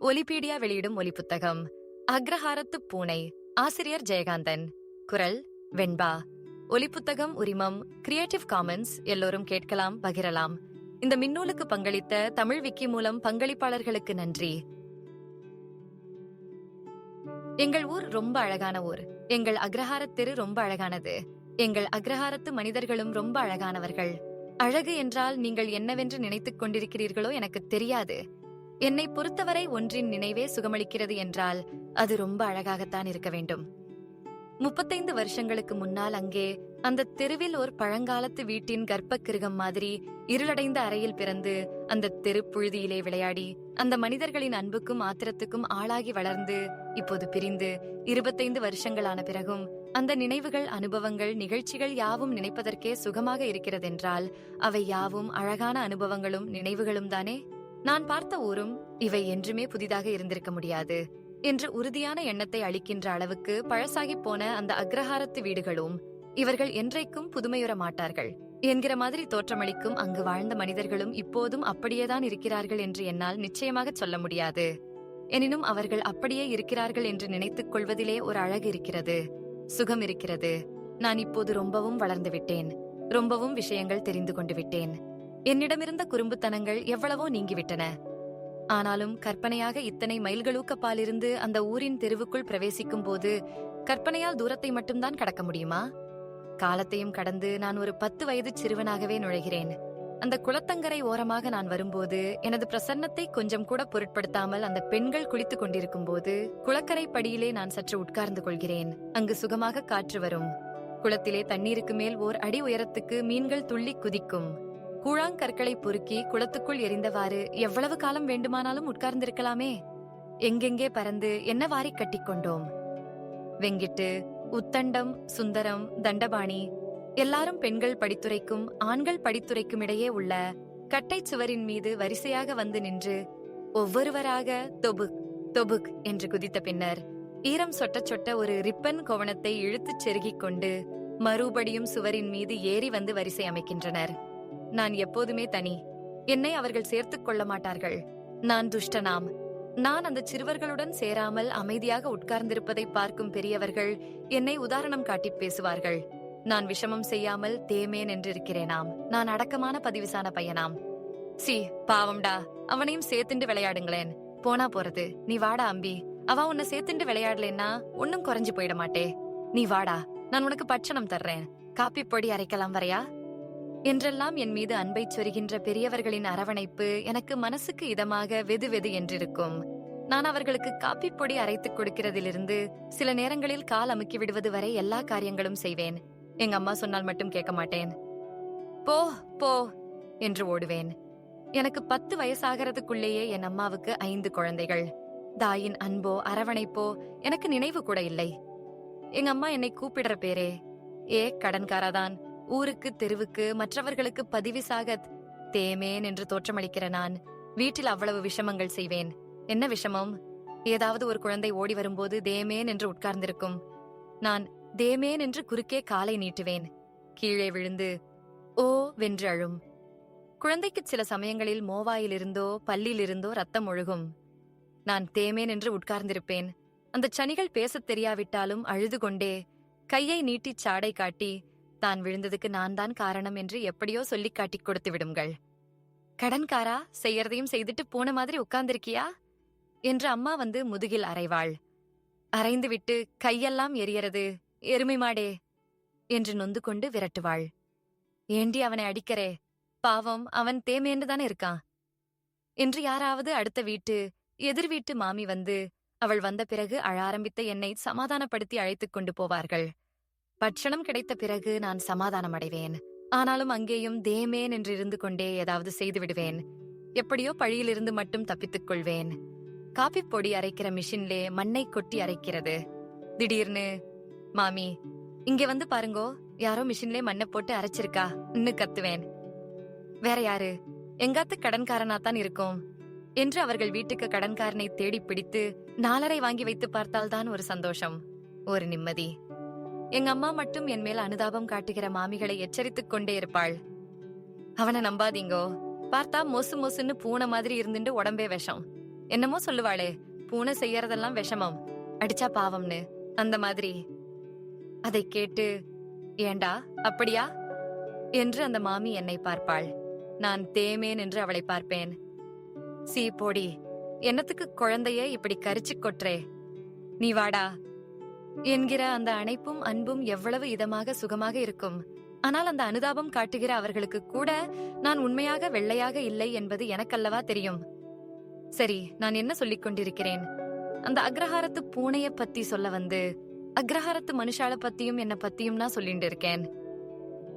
ஒலிபீடியா வெளியிடும் ஒலி புத்தகம் அக்ரஹாரத்து பூனை ஆசிரியர் ஜெயகாந்தன். குரல் வெண்பா. ஒலிப்புத்தகம் உரிமம் கிரியேட்டிவ் காமன்ஸ் எல்லோரும் கேட்கலாம் பகிரலாம். இந்த மின்னூலுக்கு பங்களித்த தமிழ் விக்கி மூலம் பங்களிப்பாளர்களுக்கு நன்றி. எங்கள் ஊர் ரொம்ப அழகான ஊர். எங்கள் அக்ரஹாரத் தெரு ரொம்ப அழகானது. எங்கள் அக்ரஹாரத்து மனிதர்களும் ரொம்ப அழகானவர்கள். அழகு என்றால் நீங்கள் என்னவென்று நினைத்துக் கொண்டிருக்கிறீர்களோ எனக்கு தெரியாது. என்னை பொறுத்தவரை ஒன்றின் நினைவே சுகமளிக்கிறது என்றால் அது ரொம்ப அழகாகத்தான் இருக்க வேண்டும். முப்பத்தைந்து வருஷங்களுக்கு முன்னால் அங்கே அந்த தெருவில் ஒரு பழங்காலத்து வீட்டின் கர்ப்பக்கிருகம் மாதிரி இருளடைந்த அறையில் பிறந்து அந்த தெரு புழுதியிலே விளையாடி அந்த மனிதர்களின் அன்புக்கும் ஆத்திரத்துக்கும் ஆளாகி வளர்ந்து இப்போது பிரிந்து இருபத்தைந்து வருஷங்களான பிறகும் அந்த நினைவுகள் அனுபவங்கள் நிகழ்ச்சிகள் யாவும் நினைப்பதற்கே சுகமாக இருக்கிறதென்றால் அவை யாவும் அழகான அனுபவங்களும் நினைவுகளும் தானே? நான் பார்த்த ஊரும் இவை என்றுமே புதிதாக இருந்திருக்க முடியாது என்ற உறுதியான எண்ணத்தை அளிக்கின்ற அளவுக்கு பழசாகிப் போன அந்த அக்ரஹாரத்து வீடுகளும் இவர்கள் என்றைக்கும் புதுமையுற மாட்டார்கள். என்கிற மாதிரி தோற்றமளிக்கும் அங்கு வாழ்ந்த மனிதர்களும் இப்போதும் அப்படியேதான் இருக்கிறார்கள் என்று என்னால் நிச்சயமாக சொல்ல முடியாது. எனினும் அவர்கள் அப்படியே இருக்கிறார்கள் என்று நினைத்துக் கொள்வதிலே ஒரு அழகு இருக்கிறது. சுகம் இருக்கிறது. நான் இப்போது ரொம்பவும் வளர்ந்து விட்டேன். ரொம்பவும் விஷயங்கள் தெரிந்து கொண்டு விட்டேன். என்னிடமிருந்த குறும்புத்தனங்கள் எவ்வளவோ நீங்கிவிட்டன. ஆனாலும் கற்பனையாக இத்தனை மைல்களூக்கப்பாலிருந்து அந்த ஊரின் தெருவுக்குள் பிரவேசிக்கும் போது கற்பனையால் தூரத்தை மட்டும்தான் கடக்க முடியுமா? காலத்தையும் கடந்து நான் ஒரு பத்து வயது சிறுவனாகவே நுழைகிறேன். அந்த குளத்தங்கரை ஓரமாக நான் வரும்போது எனது பிரசன்னத்தை கொஞ்சம் கூட பொருட்படுத்தாமல் அந்த பெண்கள் குளித்துக் கொண்டிருக்கும் போது குளக்கரை படியிலே நான் சற்று உட்கார்ந்து கொள்கிறேன். அங்கு சுகமாக காற்று வரும். குளத்திலே தண்ணீருக்கு மேல் ஓர் அடி உயரத்துக்கு மீன்கள் துள்ளி குதிக்கும். கூழாங்கற்களை பொறுக்கி குளத்துக்குள் எரிந்தவாறு எவ்வளவு காலம் வேண்டுமானாலும் உட்கார்ந்திருக்கலாமே. எங்கெங்கே பறந்து என்ன வாரி கட்டிக்கொண்டோம் வெங்கிட்டு உத்தண்டம் சுந்தரம் தண்டபாணி எல்லாரும் பெண்கள் படித்துரைக்கும் ஆண்கள் படித்துரைக்கும் இடையே உள்ள கட்டைச் சுவரின் மீது வரிசையாக வந்து நின்று ஒவ்வொருவராக தொபுக் தொபுக் என்று குதித்த பின்னர் ஈரம் சொட்ட சொட்ட ஒரு ரிப்பன் கோவணத்தை இழுத்துச் செருகிக் கொண்டு மறுபடியும் சுவரின் மீது ஏறி வந்து வரிசை அமைக்கின்றனர். நான் எப்போதுமே தனி. என்னை அவர்கள் சேர்த்துக் கொள்ள மாட்டார்கள். நான் துஷ்டனாம். நான் அந்த சிறுவர்களுடன் சேராமல் அமைதியாக உட்கார்ந்திருப்பதை பார்க்கும் பெரியவர்கள் என்னை உதாரணம் காட்டிப் பேசுவார்கள். நான் விஷமம் செய்யாமல் தேமேன் என்றிருக்கிறேனாம். நான் அடக்கமான பதிவுசான பையனாம். சி பாவம்டா. அவனையும் சேர்த்துண்டு விளையாடுங்களேன். போனா போறது. நீ வாடா அம்பி. அவ உன்னை சேர்த்துண்டு விளையாடலன்னா ஒன்னும் குறைஞ்சு போயிட மாட்டே. நீ வாடா. நான் உனக்கு பட்சணம் தர்றேன். காப்பி பொடி அரைக்கலாம் வரையா? என்றெல்லாம் என் மீது அன்பை சொரிகின்ற பெரியவர்களின் அரவணைப்பு எனக்கு மனசுக்கு இதமாக வெது வெது என்றிருக்கும். நான் அவர்களுக்கு காப்பி பொடி அரைத்துக் கொடுக்கிறதிலிருந்து சில நேரங்களில் கால் அமுக்கி விடுவது வரை எல்லா காரியங்களும் செய்வேன். எங்க அம்மா சொன்னால் மட்டும் கேட்க மாட்டேன். போ போ என்று ஓடுவேன். எனக்கு பத்து வயசாகிறதுக்குள்ளேயே என் அம்மாவுக்கு ஐந்து குழந்தைகள். தாயின் அன்போ அரவணைப்போ எனக்கு நினைவு கூட இல்லை. எங்க அம்மா என்னை கூப்பிடுற பேரே ஏ கடன்காராதான் ஊருக்கு தெருவுக்கு மற்றவர்களுக்கு பதிவிசாக தேமேன் என்று தோற்றமளிக்கிற நான் வீட்டில் அவ்வளவு விஷமங்கள் செய்வேன். என்ன விஷமம்? ஏதாவது ஒரு குழந்தை ஓடி வரும்போது தேமேன் என்று உட்கார்ந்திருக்கும். நான் தேமேன் என்று குறுக்கே காலை நீட்டுவேன். கீழே விழுந்து ஓ வென்று அழும். குழந்தைக்கு சில சமயங்களில் மோவாயிலிருந்தோ பல்லிலிருந்தோ ரத்தம் ஒழுகும். நான் தேமேன் என்று உட்கார்ந்திருப்பேன். அந்த சனிகள் பேசத் தெரியாவிட்டாலும் அழுது கொண்டே கையை நீட்டிச் சாடை காட்டி தான் விழுந்ததுக்கு நான் தான் காரணம் என்று எப்படியோ சொல்லிக் காட்டிக் கொடுத்து விடுங்கள். கடன்காரா செய்யறதையும் செய்துட்டு போன மாதிரி உட்கார்ந்திருக்கியா? என்று அம்மா வந்து முதுகில் அரைவாள் அரைந்து விட்டு கையெல்லாம் எரியறது எருமை மாடே என்று நொந்து கொண்டு விரட்டுவாள். ஏண்டி அவனை அடிக்கிறே பாவம் அவன் தேமேண்டு தானே இருக்கான்? என்று யாராவது அடுத்த வீட்டு எதிர் வீட்டு மாமி வந்து அவள் வந்த பிறகு அழ ஆரம்பித்த என்னை சமாதானப்படுத்தி அழைத்துக் கொண்டு போவார்கள். பட்சணம் கிடைத்த பிறகு நான் சமாதானம் அடைவேன். ஆனாலும் அங்கேயும் தேமேன் என்று இருந்து கொண்டே ஏதாவது செய்து விடுவேன். எப்படியோ பழியிலிருந்து மட்டும் தப்பித்துக் கொள்வேன். காபி பொடி அரைக்கிற மிஷின்லே மண்ணை கொட்டி அரைக்கிறது. திடீர்னு மாமி இங்க வந்து பாருங்கோ யாரோ மிஷின்லே மண்ணை போட்டு அரைச்சிருக்கா இன்னும் கத்துவேன். வேற யாரு? எங்காத்து கடன்காரனா தான் இருக்கும். என்று அவர்கள் வீட்டுக்கு கடன்காரனை தேடி பிடித்து நாலரை வாங்கி வைத்து பார்த்தால்தான் ஒரு சந்தோஷம். ஒரு நிம்மதி. எங்க அம்மா மட்டும் என் மேல் அனுதாபம் காட்டுகிற மாமிகளை எச்சரித்துக் கொண்டே இருப்பாள். அவனை நம்பாதீங்கோ. பார்த்தா மொசு மொசுன்னு பூனை மாதிரி இருந்துட்டு உடம்பே விஷம். என்னமோ சொல்லுவாளே பூனை செய்யறதெல்லாம் விஷமம். அடிச்சா பாவம்னு. அந்த மாதிரி. அதை கேட்டு ஏண்டா அப்படியா? என்று அந்த மாமி என்னை பார்ப்பாள். நான் தேமேன் என்று அவளை பார்ப்பேன். சீ போடி. என்னத்துக்கு குழந்தைய இப்படி கரிச்சு கொற்றே நீ வாடா. என்கிற அந்த அணைப்பும் அன்பும் எவ்வளவு இதமாக சுகமாக இருக்கும். ஆனால் அந்த அனுதாபம் காட்டுகிற அவர்களுக்கு கூட நான் உண்மையாக வெள்ளையாக இல்லை என்பது எனக்கல்லவா தெரியும். சரி நான் என்ன சொல்லிக் கொண்டிருக்கிறேன்? அந்த அக்ரஹாரத்து பூனைய பத்தி சொல்ல வந்து அக்ரஹாரத்து மனுஷால பத்தியும் என்ன பத்தியும் நான் சொல்லிட்டு இருக்கேன்.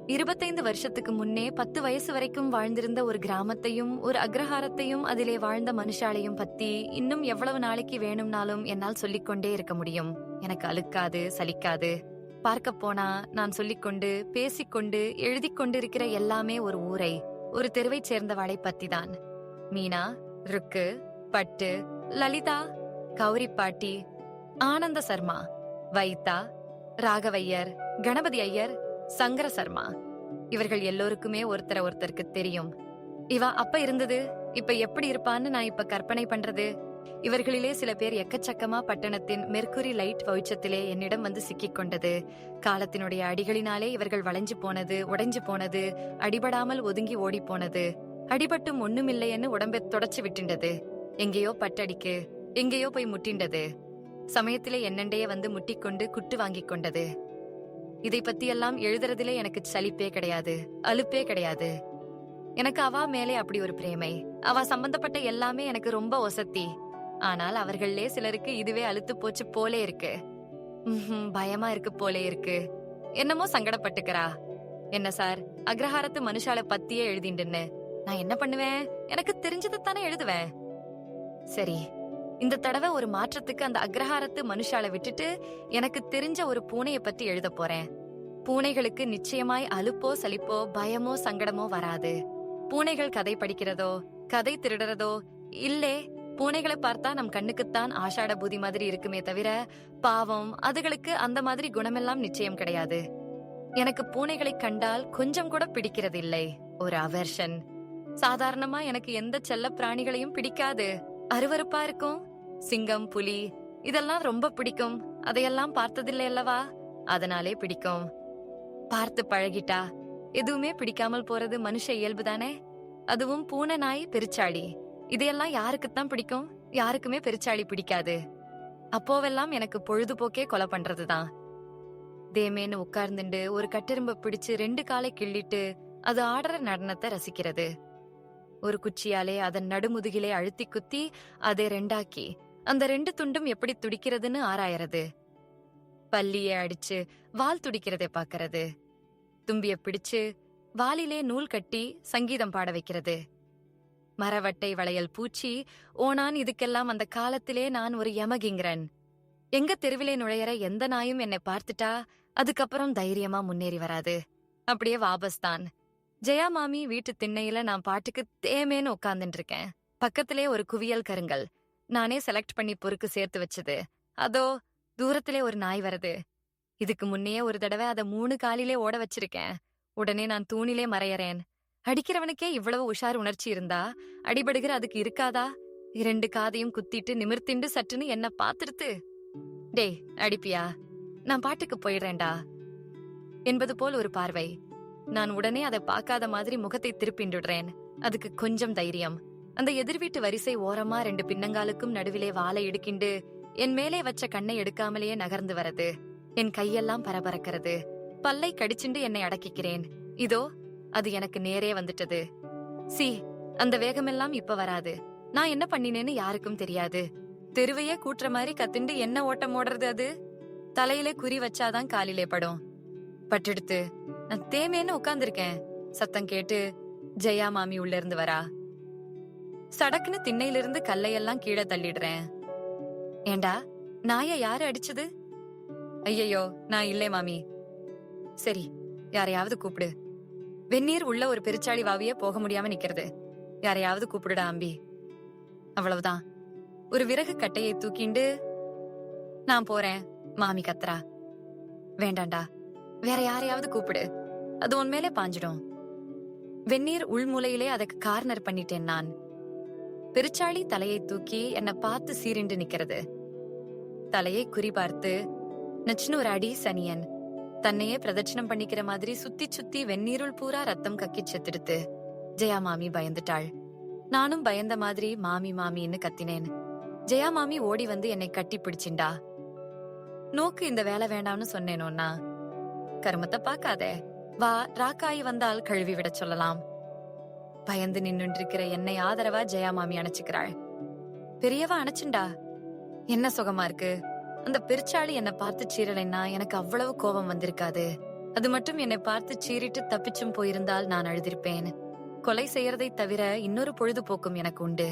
இருபத்தைந்து வருஷத்துக்கு முன்னே பத்து வயசு வரைக்கும் வாழ்ந்திருந்த ஒரு கிராமத்தையும் ஒரு அக்ரஹாரத்தையும் அதிலே வாழ்ந்த மனுஷாலையும் பத்தி இன்னும் எவ்வளவு நாளைக்கு வேணும்னாலும் என்னால் சொல்லிக்கொண்டே இருக்க முடியும். எனக்கு அழுக்காது சலிக்காது. பார்க்க போனா நான் சொல்லிக்கொண்டு பேசிக்கொண்டு எழுதிக் கொண்டிருக்கிற எல்லாமே ஒரு ஊரை ஒரு தெருவைச் சேர்ந்தவாளை பத்திதான் மீனா ருக்கு பட்டு லலிதா கௌரி பாட்டி ஆனந்த சர்மா வைத்தா ராகவையர் கணபதி ஐயர் சங்கர சர்மா இவர்கள் எல்லோருக்குமே ஒருத்தர ஒருத்தருக்கு தெரியும். இவா அப்ப இருந்தது இப்ப எப்படி இருப்பான்னு நான் இப்ப கற்பனை பண்றது? இவர்களிலே சில பேர் எக்கச்சக்கமா பட்டணத்தின் மெர்க்குரி லைட் வெளிச்சத்திலே என்னிடம் வந்து சிக்கிக் கொண்டது. காலத்தினுடைய அடிகளினாலே இவர்கள் வளைஞ்சு போனது உடைஞ்சு போனது அடிபடாமல் ஒதுங்கி ஓடி போனது. அடிபட்டும் ஒண்ணுமில்லைன்னு உடம்பை தொடச்சு விட்டுண்டது. எங்கேயோ பட்டடிக்கு எங்கேயோ போய் முட்டிண்டது. சமயத்திலே என்னண்டையே வந்து முட்டிக்கொண்டு குட்டு வாங்கிக் கொண்டது. இதை பத்தியெல்லாம் எழுதுறதுல எனக்கு சலிப்பே கிடையாது அலுப்பே கிடையாது. எனக்கு அவா மேலே அப்படி ஒரு பிரேமை. அவ சம்பந்தப்பட்ட எல்லாமே எனக்கு ரொம்ப ஒசத்தி. ஆனால் அவர்களே சிலருக்கு இதுவே அழுத்து போச்சு போலே இருக்கு. பயமா இருக்கு போலே இருக்கு. என்னமோ சங்கடப்பட்டுக்கிறா. என்ன சார் அக்ரஹாரத்து மனுஷால பத்தியே எழுதிண்டுன்னு. நான் என்ன பண்ணுவேன்? எனக்கு தெரிஞ்சதை தானே எழுதுவேன். சரி இந்த தடவை ஒரு மாற்றத்துக்கு அந்த அக்ரஹாரத்து மனுஷால விட்டுட்டு எனக்கு தெரிஞ்ச ஒரு பூனைய பத்தி எழுத போறேன். பூனைகளுக்கு நிச்சயமாய் அலுப்போ சலிப்போ பயமோ சங்கடமோ வராது. பூனைகள் கதை படிக்கிறதோ கதை திருடுறதோ இல்லே பூனைகளை பார்த்தா நம் கண்ணுக்குத்தான் ஆஷாட பூதி மாதிரி இருக்குமே தவிர பாவம் அதுகளுக்கு அந்த மாதிரி குணமெல்லாம் நிச்சயம் கிடையாது. எனக்கு பூனைகளை கண்டால் கொஞ்சம் கூட பிடிக்கிறதில்லை. ஒரு அவர்ஷன் சாதாரணமா எனக்கு எந்த செல்ல பிராணிகளையும் பிடிக்காது. அருவருப்பா இருக்கும். சிங்கம் புலி இதெல்லாம் ரொம்ப பிடிக்கும். அதையெல்லாம் பார்த்ததில்லை அல்லவா? அதனாலே பிடிக்கும். பார்த்து பழகிட்டா. எதுவுமே பிடிக்காமல் போறது மனுஷ இயல்புதானே? அதுவும் பூனை நாய் பெருச்சாளி இதையெல்லாம் யாருக்குத்தான் பிடிக்கும்? யாருக்குமே பெருச்சாளி பிடிக்காது. அப்போவெல்லாம் எனக்கு பொழுதுபோக்கே கொலை பண்றதுதான். தேமேன்னு உட்கார்ந்துண்டு ஒரு கட்டெரும்ப பிடிச்சு ரெண்டு காலை கிள்ளிட்டு அது ஆடுற நடனத்தை ரசிக்கிறது. ஒரு குச்சியாலே அதன் நடுமுதுகிலே அழுத்தி குத்தி அதை ரெண்டாக்கி அந்த ரெண்டு துண்டும் எப்படி துடிக்கிறதுன்னு ஆராயறது. பல்லிய அடிச்சு வால் துடிக்கிறதை பாக்கிறது தும்பிய பிடிச்சு வாலிலே நூல் கட்டி சங்கீதம் பாட வைக்கிறது. மரவட்டை வளையல் பூச்சி ஓனான் இதுக்கெல்லாம் அந்த காலத்திலே நான் ஒரு யமகிங்கிறன். எங்க தெருவிலே நுழையற எந்த நாயும் என்னை பார்த்துட்டா அதுக்கப்புறம் தைரியமா முன்னேறி வராது. அப்படியே வாபஸ் தான். ஜெயா மாமி வீட்டு திண்ணையில நான் பாட்டுக்கு தேமேன்னு உட்கார்ந்துட்டு இருக்கேன் பக்கத்திலே ஒரு குவியல் கருங்கள் நானே செலக்ட் பண்ணி பொறுக்கு சேர்த்து வச்சது. அதோ தூரத்திலே ஒரு நாய் வருது. இதுக்கு முன்னே ஒரு தடவை அதை மூணு காலிலே ஓட வச்சிருக்கேன். உடனே நான் தூணிலே மறையறேன். அடிக்கிறவனுக்கே இவ்வளவு உஷார் உணர்ச்சி இருந்தா? அடிபடுகிற அதுக்கு இருக்காதா? இரண்டு காதையும் குத்திட்டு நிமிர்த்திண்டு சட்டுன்னு என்ன பாத்துருத்து டேய் அடிப்பியா? நான் பாட்டுக்கு போயிடுறேன்டா. என்பது போல் ஒரு பார்வை. நான் உடனே அதை பார்க்காத மாதிரி முகத்தை திருப்பிண்டுடுறேன். அதுக்கு கொஞ்சம் தைரியம். அந்த எதிர்வீட்டு வரிசை ஓரமா ரெண்டு பின்னங்காலுக்கும் நடுவிலே வாழை இடுக்கிண்டு என் மேலே வச்ச கண்ணை எடுக்காமலேயே நகர்ந்து வரது. என் கையெல்லாம் பரபரக்கிறது. பல்லை கடிச்சுண்டு என்னை அடக்கிக்கிறேன். இதோ அது எனக்கு நேரே வந்துட்டது. சி அந்த வேகமெல்லாம் இப்ப வராது. நான் என்ன பண்ணினேன்னு யாருக்கும் தெரியாது. தெருவையே கூட்டுற மாதிரி கத்துண்டு என்ன ஓட்டம் ஓடுறது அது? தலையிலே குறி வச்சாதான் காலிலே படும். பட்டெடுத்து நான் தேமேன்னு உட்கார்ந்திருக்கேன். சத்தம் கேட்டு ஜெயா மாமி உள்ள இருந்து வரா. சடக்குன்னு திண்ணையிலிருந்து கல்லையெல்லாம் கீழே தள்ளிடுறேன். ஏண்டா நாய யாரு அடிச்சது? ஐயையோ நான் இல்லை மாமி. சரி யாரையாவது கூப்பிடு. வெந்நீர் உள்ள ஒரு பெருச்சாளி வாவிய போக முடியாம நிக்கிறது. யாரையாவது கூப்பிடுடா அம்பி. அவ்வளவுதான். ஒரு விறகு கட்டையை தூக்கிண்டு நான் போறேன் மாமி கத்ரா வேண்டாண்டா. வேற யாரையாவது கூப்பிடு. அது உன் மேலே பாஞ்சிடும். வெந்நீர் உள்மூலையிலே அதுக்கு கார்னர் பண்ணிட்டேன் நான். பெருச்சாளி தலையை தூக்கி என்ன பார்த்து சீரிண்டு நிக்கிறது தலையை குறிபார்த்து நச்சுன்னு ஒரு அடி சனியன். தன்னையே பிரதட்சணம் பண்ணிக்கிற மாதிரி சுத்தி சுத்தி வெந்நீருள் பூரா ரத்தம் கக்கி செத்துடுத்து. ஜெயா மாமி பயந்துட்டாள். நானும் பயந்த மாதிரி மாமி மாமின்னு கத்தினேன். ஜெயா மாமி ஓடி வந்து என்னை கட்டி பிடிச்சிண்டா. நோக்கு இந்த வேலை வேண்டாம்னு சொன்னேனோன்னா கருமத்தை பார்க்காதே. வா ராக்காயி வந்தால் கழுவி விட சொல்லலாம். பயந்து நின்னுண்டிருக்கிற என்னை ஆதரவா ஜெயா மாமி அணைச்சுக்கிறாள். பெரியவா அணைச்சுண்டா? என்ன சுகமா இருக்கு? அந்த பெருச்சாளி என்னை பார்த்து சீரலைன்னா எனக்கு அவ்வளவு கோபம் வந்திருக்காது. அது மட்டும் என்னை பார்த்து சீறிட்டு தப்பிச்சும் போயிருந்தால் நான் அழுதிருப்பேன். கொலை செய்யறதை தவிர இன்னொரு பொழுதுபோக்கும் எனக்கு உண்டு.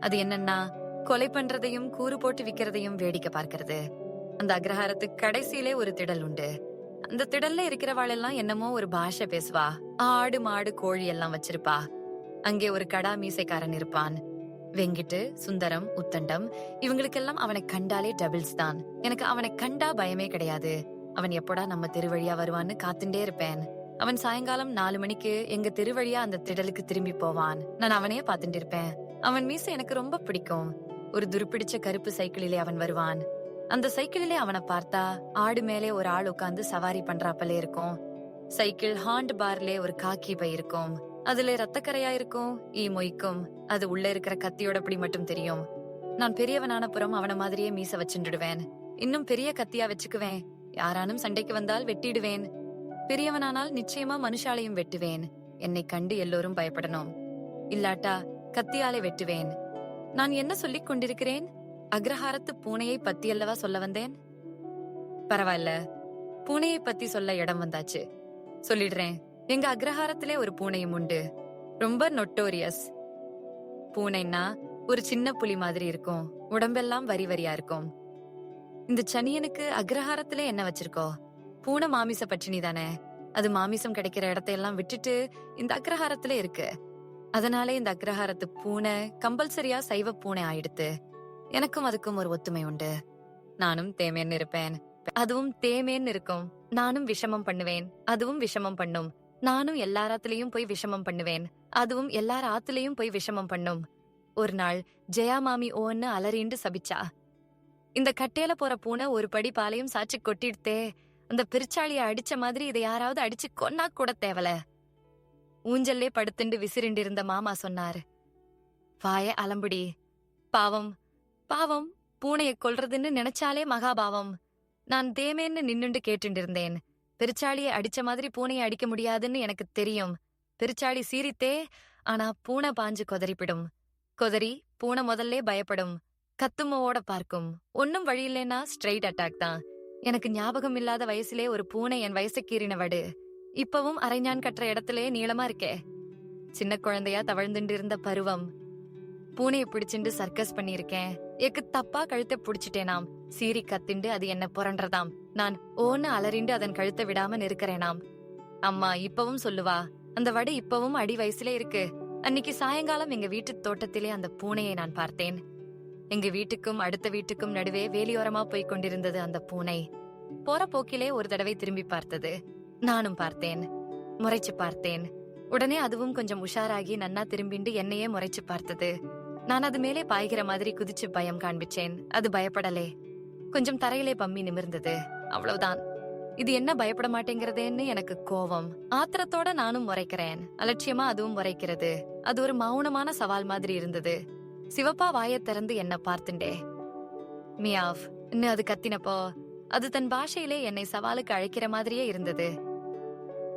அது என்னன்னா கொலை பண்றதையும் கூறு போட்டு விக்கிறதையும் வேடிக்கை பார்க்கறது. அந்த அக்ரஹாரத்துக்கு கடைசியிலே ஒரு திடல் உண்டு. இந்த திடல்ல இருக்கிறவாளெல்லாம் என்னமோ ஒரு பாஷை பேசுவா. ஆடு மாடு கோழி எல்லாம் வச்சிருப்பா. அங்கே ஒரு கடா மீசைக்காரன் இருப்பான். வெங்கிட்டு சுந்தரம் உத்தண்டம் இவங்களுக்கெல்லாம் அவனை கண்டாலே டபுள்ஸ் தான். எனக்கு அவனை கண்டா பயமே கிடையாது. அவன் எப்படா நம்ம தெருவழியா வருவான்னு காத்துட்டே இருப்பேன். அவன் சாயங்காலம் நாலு மணிக்கு எங்க திருவழியா அந்த திடலுக்கு திரும்பி போவான். நான் அவனையே பாத்துட்டு இருப்பேன். அவன் மீசை எனக்கு ரொம்ப பிடிக்கும். ஒரு துருப்பிடிச்ச கருப்பு சைக்கிளிலே அவன் வருவான். அந்த சைக்கிளிலே அவனை பார்த்தா ஆடு மேலே ஒரு ஆள் உட்காந்து சவாரி பண்றாப்பலே இருக்கும். சைக்கிள் ஹாண்ட் பார்லே ஒரு காக்கி பை இருக்கும். அதுல ரத்தக்கரையா இருக்கும் ஈ மொய்க்கும். அது உள்ள இருக்கிற கத்தியோட அப்படி மட்டும் தெரியும். நான் பெரியவனான புறம் அவன மாதிரியே மீச வச்சுடுவேன் இன்னும் பெரிய கத்தியா வச்சுக்குவேன். யாரானும் சண்டைக்கு வந்தால் வெட்டிடுவேன். பெரியவனானால் நிச்சயமா மனுஷாலையும் வெட்டுவேன். என்னை கண்டு எல்லோரும் பயப்படணும். இல்லாட்டா கத்தியாலே வெட்டுவேன். நான் என்ன சொல்லிக் கொண்டிருக்கிறேன்? அக்ரஹாரத்து பூனையை பத்தி அல்லவா சொல்ல வந்தேன்? பரவாயில்ல. பூனையை பத்தி சொல்ல இடம் வந்தாச்சு. சொல்லிடுறேன். எங்க அக்ரஹாரத்திலே ஒரு பூனையும் உண்டு. ரொம்ப நொட்டோரியஸ். பூனைன்னா ஒரு சின்ன புலி மாதிரி இருக்கும். உடம்பெல்லாம் வரி வரியா இருக்கும். இந்த சனியனுக்கு அக்ரஹாரத்திலே என்ன வச்சிருக்கோ? பூனை மாமிச பட்சினி தானே. அது மாமிசம் கிடைக்கிற இடத்தையெல்லாம் விட்டுட்டு இந்த அக்ரஹாரத்திலே இருக்கு. அதனாலே இந்த அக்ரஹாரத்து பூனை கம்பல்சரியா சைவ பூனை ஆயிடுத்து. எனக்கும் அதுக்கும் ஒரு ஒத்துமை உண்டு. நானும் தேமேன்னு இருப்பேன். அதுவும் தேமேன்னு இருக்கும். நானும் விஷமம் பண்ணுவேன். அதுவும் விஷமம் பண்ணும். நானும் எல்லாராத்துலயும் போய் விஷமம் பண்ணுவேன். அதுவும் எல்லார் ஆத்துலயும் போய் விஷமம் பண்ணும். ஒரு நாள் ஜெயா மாமி ஓன்னு அலறிண்டு சபிச்சா. இந்த கட்டையில போற பூனை ஒரு படி பாலையும் சாச்சு கொட்டிடுத்தே. அந்த பிரிச்சாளிய அடிச்ச மாதிரி இதை யாராவது அடிச்சு கொன்னா கூட தேவல. ஊஞ்சல்லே படுத்துண்டு விசிறிண்டு இருந்த மாமா சொன்னார். வாய அலம்புடி. பாவம் பாவம் பூனையை கொல்றதுன்னு நினைச்சாலே மகாபாவம். நான் தேமேன்னு நின்னுண்டு கேட்டுண்டிருந்தேன். பெருச்சாளியை அடிச்ச மாதிரி பூனையை அடிக்க முடியாதுன்னு எனக்கு தெரியும். பெருச்சாளி சீரித்தே ஆனா பூனை பாஞ்சு கொதறிப்பிடும். கொதறி பூனை முதல்லே பயப்படும். கத்துமோவோட பார்க்கும். ஒன்னும் வழி இல்லைன்னா ஸ்ட்ரெயிட் அட்டாக் தான். எனக்கு ஞாபகம் இல்லாத வயசுலே ஒரு பூனை என் வயசு கீறின வடு இப்பவும் அரைஞான் கட்டுற இடத்துலயே நீளமா இருக்கே. சின்ன குழந்தையா தவழ்ந்துட்டு இருந்த பருவம். பூனையை பிடிச்சிண்டு சர்க்கஸ் பண்ணிருக்கேன் எக்கு தப்பா கழுத்தை புடிச்சிட்டேனாம். சீறி கத்திண்டு அது என்ன புரண்டதாம். நான் ஓன்னு அலறிண்டு அதன் கழுத்தை விடாம நிற்கிறேனாம். அம்மா இப்பவும் சொல்லுவா. அந்த வடை இப்பவும் அடி வயசுல இருக்கு. அன்னைக்கு சாயங்காலம் எங்க வீட்டு தோட்டத்திலே அந்த பூனையை நான் பார்த்தேன். எங்க வீட்டுக்கும் அடுத்த வீட்டுக்கும் நடுவே வேலியோரமா போய்க் கொண்டிருந்தது அந்த பூனை. போற போக்கிலே ஒரு தடவை திரும்பி பார்த்தது. நானும் பார்த்தேன். முறைச்சு பார்த்தேன். உடனே அதுவும் கொஞ்சம் உஷாராகி நன்னா திரும்பிண்டு என்னையே முறைச்சு பார்த்தது. நான் அது மேலே பாய்கிற மாதிரி குதிச்சு பயம் காண்பிச்சேன். அது பயப்படலே. கொஞ்சம் தரையிலே பம்மி நிமிர்ந்தது. அவ்வளவுதான். இது என்ன பயப்பட மாட்டேங்கிறதேன்னு எனக்கு கோவம் ஆத்திரத்தோட நானும் முறைக்கிறேன். அலட்சியமா அதுவும் முறைக்கிறது. அது ஒரு மௌனமான சவால் மாதிரி இருந்தது. சிவப்பா வாயைத் திறந்து என்ன பார்த்துண்டே. மியாவ் இன்னும் அது கத்தினப்போ அது தன் பாஷையிலே என்னை சவாலுக்கு அழைக்கிற மாதிரியே இருந்தது.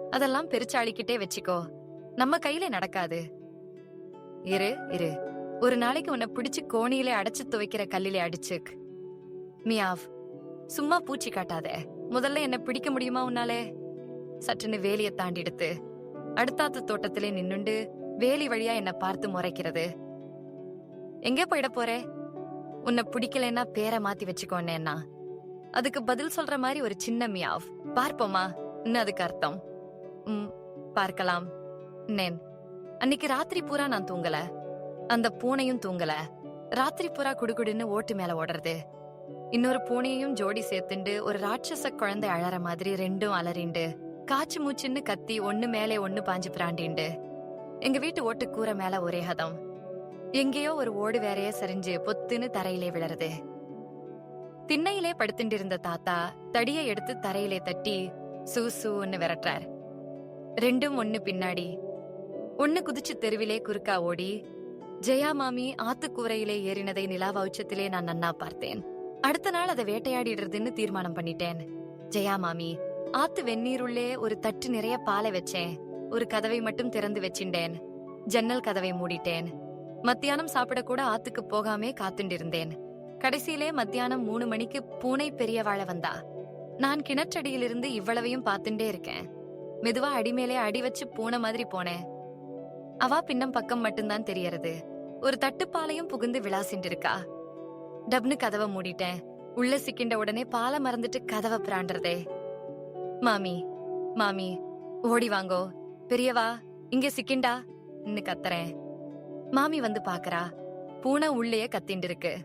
அதெல்லாம் பெருச்சாளிக்கிட்டே வச்சுக்கோ. நம்ம கையில நடக்காது. இரு இரு. ஒரு நாளைக்கு உன்னை பிடிச்சு கோணியிலே அடைச்சு துவைக்கிற கல்லிலே அடிச்சுக். மியாவ் சும்மா பூச்சி காட்டாத. முதல்ல என்ன பிடிக்க முடியுமா உன்னாலே? சற்றுன்னு வேலியை தாண்டி எடுத்து அடுத்தாத்து தோட்டத்திலே நின்னுண்டு வேலி வழியா என்ன பார்த்து முறைக்கிறது. எங்கே போயிட போறே? உன்னை பிடிக்கலன்னா பேரை மாத்தி வச்சுக்கோன்னேன்னா அதுக்கு பதில் சொல்ற மாதிரி ஒரு சின்ன மியாவ். பார்ப்போமா? இன்னும் அதுக்கு அர்த்தம். ம் பார்க்கலாம். நேன் அன்னைக்கு ராத்திரி பூரா நான் தூங்கலை. அந்த பூனையும் தூங்கல. ராத்திரி பூரா குடுகுடுன்னு ஓட்டு மேல ஓடுறது. இன்னொரு பூனையையும் ஜோடி சேர்த்துண்டு ஒரு ராட்சச குழந்தை அழற மாதிரி ரெண்டும் அலறிண்டு காச்சு மூச்சுன்னு கத்தி ஒண்ணு மேலே ஒண்ணு பாஞ்சு பிராண்டிண்டு. எங்க வீட்டு ஓட்டு கூரை மேல ஒரே ஹதம். எங்கேயோ ஒரு ஓடு வேறைய சரிஞ்சு பொத்துன்னு தரையிலே விழறது. திண்ணையிலே படுத்துண்டிருந்த தாத்தா தடியை எடுத்து தரையிலே தட்டி சூ சூன்னு விரட்டுறார். ரெண்டும் ஒண்ணு பின்னாடி. ஒண்ணு குதிச்சு தெருவிலே குறுக்கா ஓடி ஜெயா மாமி ஆத்துக்கூரையிலே ஏறினதை நிலாவ உச்சத்திலே நான் நன்னா பார்த்தேன். அடுத்த நாள் அதை வேட்டையாடிடுறதுன்னு தீர்மானம் பண்ணிட்டேன். ஜெயா மாமி ஆத்து வெந்நீருள்ளே ஒரு தட்டு நிறைய பாலை வச்சேன். ஒரு கதவை மட்டும் திறந்து வச்சிண்டேன். ஜன்னல் கதவை மூடிட்டேன். மத்தியானம் சாப்பிடக்கூட ஆத்துக்கு போகாமே காத்துண்டிருந்தேன். கடைசியிலே மத்தியானம் மூணு மணிக்கு பூனை பெரியவாழ வந்தா. நான் கிணற்றடியிலிருந்து இவ்வளவையும் பார்த்துட்டே இருக்கேன். மெதுவா அடிமேலே அடி வச்சு பூனை மாதிரி போனேன். அவா பின்னம் பக்கம் மட்டும்தான் தெரியறது ஒரு தட்டுப்பாலையும் புகுந்து விளாசிண்டு இருக்கா டப்னு கதவை மூடிட்டேன். உள்ள சிக்கிண்ட உடனே பாலை மறந்துட்டு கதவை பிராண்டறதே. மாமி மாமி ஓடி வாங்கோ. பெரியவா இங்க சிக்கிண்டா? இன்னு கத்துறேன். மாமி வந்து பாக்குறா. பூனை உள்ளேயே கத்திண்டு இருக்கு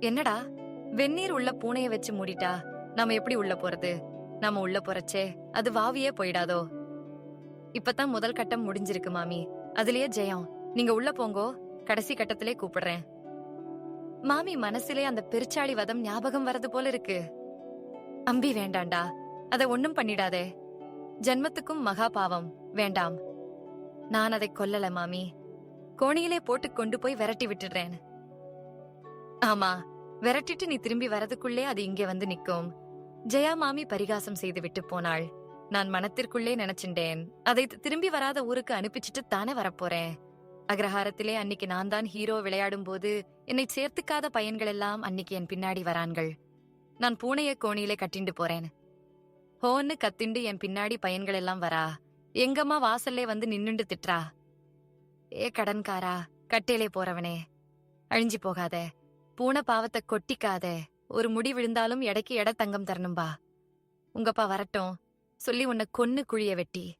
என்னடா? வெந்நீர் உள்ள பூனைய வச்சு மூடிட்டா? நாம எப்படி உள்ள போறது? நாம உள்ள போறச்சே. அது வாவியே போயிடாதோ. இப்பதான் முதல் கட்டம் முடிஞ்சிருக்கு மாமி. அதுலயே ஜெயம் நீங்க உள்ள போங்கோ. கடைசி கட்டத்திலே கூப்பிடுறேன். மாமி மனசிலே அந்த பெருச்சாளி வதம் ஞாபகம் வரது போல இருக்கு. அம்பி வேண்டாண்டா. அதை ஒன்னும் பண்ணிடாதே. ஜன்மத்துக்கும் மகா பாவம். வேண்டாம். நான் அதை கொல்லல மாமி. கோணியிலே போட்டு கொண்டு போய் விரட்டி விட்டுடுறேன். ஆமா விரட்டிட்டு நீ திரும்பி வரதுக்குள்ளே அது இங்கே வந்து நிக்கும் ஜெயா மாமி பரிகாசம் செய்து விட்டு போனாள். நான் மனத்திற்குள்ளே நினைச்சிண்டேன் அதை திரும்பி வராத ஊருக்கு அனுப்பிச்சிட்டு தானே வரப்போறேன். அக்ரஹாரத்திலே அன்னிக்கு நான் தான் ஹீரோ விளையாடும் போது என்னை சேர்த்துக்காத பையன்கள் எல்லாம் அன்னிக்கு என் பின்னாடி வரான்கள். நான் பூனைய கோணியிலே கட்டிண்டு போறேன். ஹோன்னு கத்திண்டு என் பின்னாடி பையன்கள் எல்லாம் வரா. எங்கம்மா வாசல்லே வந்து நின்னுண்டு திட்டுறா ஏ கடன்காரா கட்டேலே போறவனே. அழிஞ்சு போகாத. பூனை பாவத்தை கொட்டிக்காதே. ஒரு முடி விழுந்தாலும் எடைக்கு எடை தங்கம் தரணும்பா. உங்கப்பா வரட்டும். சொல்லி உன்னை கொன்னு குழிய வெட்டி.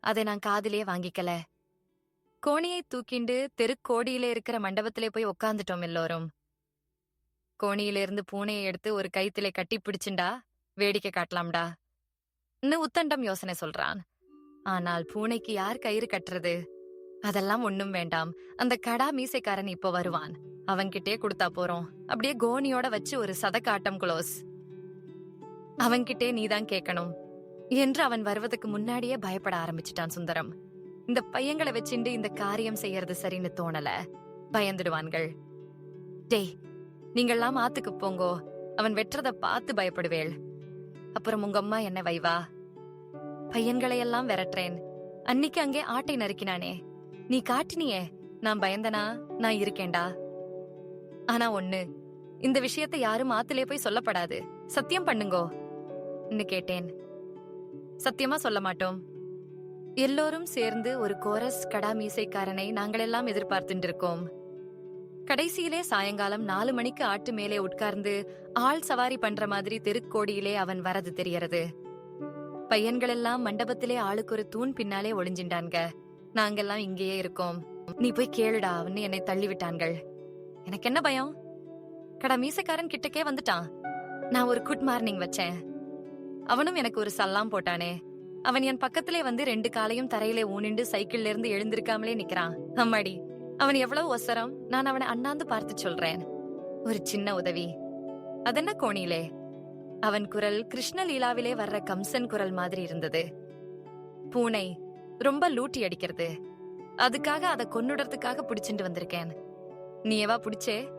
அதை நான் காதிலே வாங்கிக்கல. கோணியை தூக்கிண்டு தெருக்கோடியிலே இருக்கிற மண்டபத்திலே போய் உக்காந்துட்டோம் எல்லோரும். கோணியிலிருந்து பூனையை எடுத்து ஒரு கைத்திலே கட்டி பிடிச்சுண்டா வேடிக்கை காட்டலாம்டா. இன்னும் உத்தண்டம் யோசனை சொல்றான். ஆனால் பூனைக்கு யார் கயிறு கட்டுறது? அதெல்லாம் ஒண்ணும் வேண்டாம். அந்த கடா மீசைக்காரன் இப்போ வருவான். அவன்கிட்டே கொடுத்தா போறோம். அப்படியே கோனியோட வச்சு ஒரு சதக்காட்டம் குளோஸ். அவன்கிட்டே நீதான் கேட்கணும். என்று அவன் வருவதற்கு முன்னாடியே பயப்பட ஆரம்பிச்சிட்டான் சுந்தரம். இந்த பையங்களை வச்சுண்டு இந்த காரியம் செய்யறது சரின்னு தோணல. பயந்துடுவான்கள். டேய் நீங்கள்லாம் ஆத்துக்கு போங்கோ. அவன் வெற்றத பார்த்து பயப்படுவேள். அப்புறம் உங்க அம்மா என்ன வைவா? பையன்களை எல்லாம் விரட்டுறேன். அன்னைக்கு அங்கே ஆட்டை நறுக்கினானே. நீ காட்டினியே. நான் பயந்தனா? நான் இருக்கேன்டா. ஆனா ஒண்ணு இந்த விஷயத்தை யாரும் ஆத்திலே போய் சொல்லப்படாது. சத்தியம் பண்ணுங்கோ. கேட்டேன். சத்தியமா சொல்ல மாட்டோம். எல்லோரும் சேர்ந்து ஒரு கோரஸ் கடா மீசைக்காரனை நாங்களெல்லாம் எதிர்பார்த்துட்டு இருக்கோம். கடைசியிலே சாயங்காலம் நாலு மணிக்கு ஆட்டு மேலே உட்கார்ந்து ஆள் சவாரி பண்ற மாதிரி தெருக்கோடியிலே அவன் வரது தெரியறது பையன்களெல்லாம் மண்டபத்திலே ஆளுக்கு ஒரு தூண் பின்னாலே ஒளிஞ்சிண்டான்க நாங்கெல்லாம் இங்கேயே இருக்கோம். நீ போய் கேளுடா அவன்னு என்னை தள்ளி விட்டான்கள். எனக்கு என்ன பயம்? கடா மீசக்காரன் கிட்டக்கே வந்துட்டான். நான் ஒரு குட் மார்னிங் வச்சேன். அவனும் எனக்கு ஒரு சல்லாம் போட்டானே. அவன் என் பக்கத்திலே வந்து ரெண்டு காலையும் தரையிலே ஊனிண்டு சைக்கிள்ல இருந்து எழுந்திருக்காமலே நிக்கிறான். அம்மாடி அவன் எவ்வளவு ஒசரம்? நான் அவனை அண்ணாந்து பார்த்து சொல்றேன். ஒரு சின்ன உதவி. அதென்ன கோணியிலே அவன் குரல் கிருஷ்ணலீலாவிலே வர்ற கம்சன் குரல் மாதிரி இருந்தது. பூனை ரொம்ப லூட்டி அடிக்கிறது. அதுக்காக அதை கொன்னுடறதுக்காக பிடிச்சிட்டு வந்திருக்கேன். நீ எவா பிடிச்சே?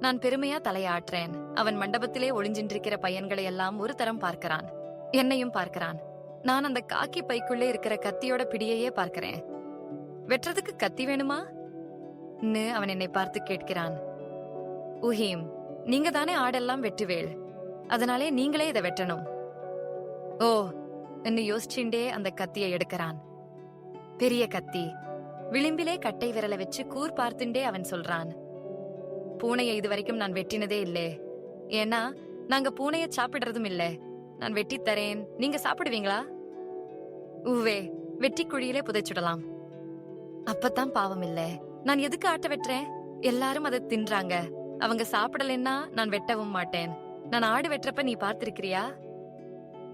நான் பெருமையா தலையாற்றேன் அவன் மண்டபத்திலே ஒளிஞ்சின்றிருக்கிற பையன்களை எல்லாம் ஒரு தரம் பார்க்கறான். என்னையும் பார்க்கறான். நான் அந்த காக்கி பைக்குள்ளே இருக்கிற கத்தியோட பிடியையே பார்க்கிறேன். வெட்டுறதுக்கு கத்தி வேணுமா? அவன் என்னை பார்த்து கேட்கிறான். உஹீம் நீங்க தானே ஆடெல்லாம் வெட்டுவேள். அதனாலே நீங்களே இதை வெட்டணும். ஓ என்று யோசிச்சுண்டே அந்த கத்தியை எடுக்கிறான். பெரிய கத்தி. விளிம்பிலே கட்டை விரலை வச்சு கூர் பார்த்துண்டே அவன் சொல்றான். பூனையை இதுவரைக்கும் நான் வெட்டினதே இல்லே. ஏன்னா நாங்க பூனைய சாப்பிடுறதும் இல்லை. நான் வெட்டி தரேன். நீங்க சாப்பிடுவீங்களா? உவே வெட்டி குழியிலே புதைச்சுடலாம். அப்பதான் பாவம் இல்ல. நான் எதுக்கு ஆட்ட வெட்டுறேன்? எல்லாரும் அதை தின்றாங்க. அவங்க சாப்பிடலன்னா நான் வெட்டவும் மாட்டேன். நான் ஆடு வெட்டுறப்ப நீ பார்த்திருக்கிறியா?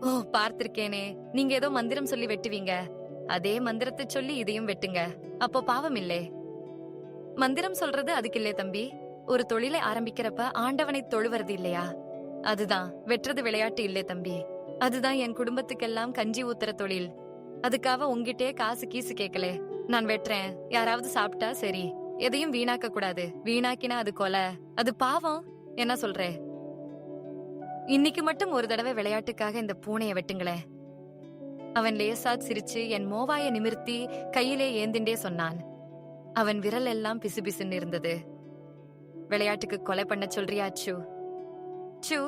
ஓ பார்த்திருக்கேனே. நீங்க ஏதோ மந்திரம் சொல்லி வெட்டுவீங்க. அதே மந்திரத்தை சொல்லி இதையும் வெட்டுங்க. அப்போ பாவம் இல்லே. மந்திரம் சொல்றது அதுக்கு இல்லே தம்பி. ஒரு தொழிலை ஆரம்பிக்கிறப்ப ஆண்டவனை தொழுவது இல்லையா? அதுதான். வெற்றது விளையாட்டு இல்லை தம்பி. அதுதான் என் குடும்பத்துக்கெல்லாம் கஞ்சி ஊத்துற தொழில். அதுக்காக உங்ககிட்டே காசு கீசு கேட்கலே. நான் வெட்டுறேன். யாராவது சாப்பிட்டா சரி. எதையும் வீணாக்க கூடாது. வீணாக்கினா அது கொலை. அது பாவம். என்ன சொல்றே? இன்னைக்கு மட்டும் ஒரு தடவை விளையாட்டுக்காக இந்த பூனைய வெட்டுங்களேன் அவன் லேசா சிரிச்சு என் மோவாய நிமிர்த்தி கையிலே ஏந்திண்டே சொன்னான். அவன் விரல் எல்லாம் பிசுபிசுன்னு இருந்தது. விளையாட்டுக்கு கொலை பண்ண சொல்றியா சு சு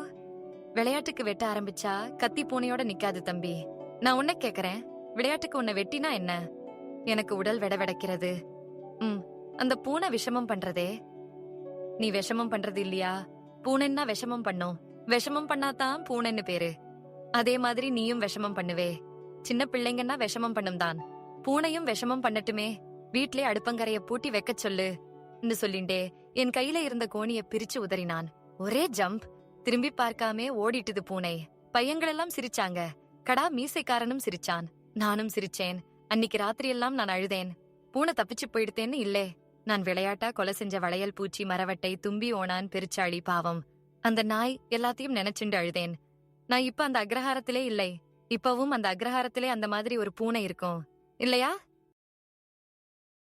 விளையாட்டுக்கு வெட்ட ஆரம்பிச்சா கத்தி பூனையோட நிக்காது தம்பி. நான் உன்ன கேக்குறேன். விளையாட்டுக்கு உன்னை வெட்டினா என்ன? எனக்கு உடல் வெடவெடக்கிறது ம் அந்த பூனை விஷமம் பண்றதே. நீ விஷமம் பண்றது இல்லையா? பூனைன்னா விஷமம் பண்ணும். விஷமம் பண்ணாதான் பூனைன்னு பேரு. அதே மாதிரி நீயும் விஷமம் பண்ணுவே. சின்ன பிள்ளைங்கன்னா விஷமம் பண்ணும் தான் பூனையும் விஷமம் பண்ணட்டுமே. வீட்லயே அடுப்பங்கரைய பூட்டி வைக்க சொல்லு. ன்னு சொல்லிண்டே என் கையில இருந்த கோணிய பிரிச்சு உதறினான். ஒரே ஜம்ப். திரும்பி பார்க்காமே ஓடிட்டுது பூனை. பையங்களெல்லாம் சிரிச்சாங்க. கடா மீசைக்காரனும் சிரிச்சான். நானும் சிரிச்சேன். அன்னிக்கு ராத்திரியெல்லாம் நான் அழுதேன். பூனை தப்பிச்சு போயிடுத்தேன்னு இல்லே. நான் விளையாட்டா கொலை செஞ்ச வளையல் பூச்சி மரவட்டை தும்பி ஓனான் பெருச்சாளி பாவம். அந்த நாய் எல்லாத்தையும் நினைச்சுண்டு அழுதேன். நான் இப்ப அந்த அக்ரஹாரத்திலே இல்லை. இப்பவும் அந்த அக்ரஹாரத்திலே அந்த மாதிரி ஒரு பூனை இருக்கும். இல்லையா?